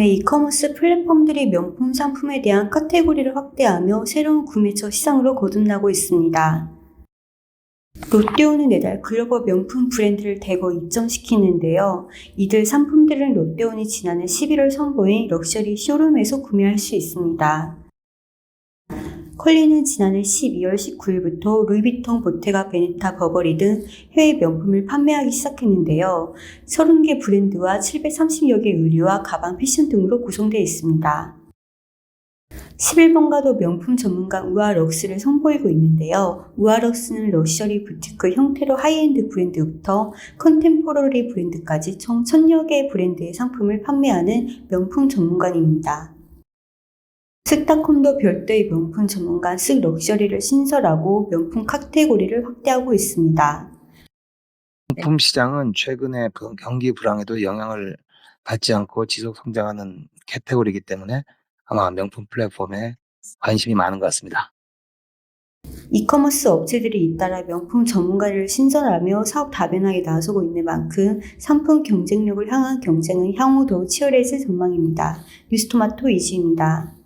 국내 이커머스 플랫폼들이 명품 상품에 대한 카테고리를 확대하며 새로운 구매처 시장으로 거듭나고 있습니다. 롯데온은 내달 글로벌 명품 브랜드를 대거 입점시키는데요. 이들 상품들은 롯데온이 지난해 11월 선보인 럭셔리 쇼룸에서 구매할 수 있습니다. 컬리는 지난해 12월 19일부터 루이비통, 보테가, 베네타, 버버리 등 해외 명품을 판매하기 시작했는데요. 30개 브랜드와 730여 개 의류와 가방, 패션 등으로 구성되어 있습니다. 11번가도 명품 전문가 우아럭스를 선보이고 있는데요. 우아럭스는 럭셔리 부티크 형태로 하이엔드 브랜드부터 컨템포러리 브랜드까지 총 1000여 개의 브랜드의 상품을 판매하는 명품 전문관입니다. 스타콤도 별도의 명품 전문관 쓱 럭셔리를 신설하고 명품 카테고리를 확대하고 있습니다. 명품 시장은 최근에 그 경기 불황에도 영향을 받지 않고 지속 성장하는 카테고리이기 때문에 아마 명품 플랫폼에 관심이 많은 것 같습니다. 이커머스 업체들이 잇따라 명품 전문가를 신설하며 사업 다변화에 나서고 있는 만큼 상품 경쟁력을 향한 경쟁은 향후 더 치열해질 전망입니다. 뉴스토마토 이지입니다.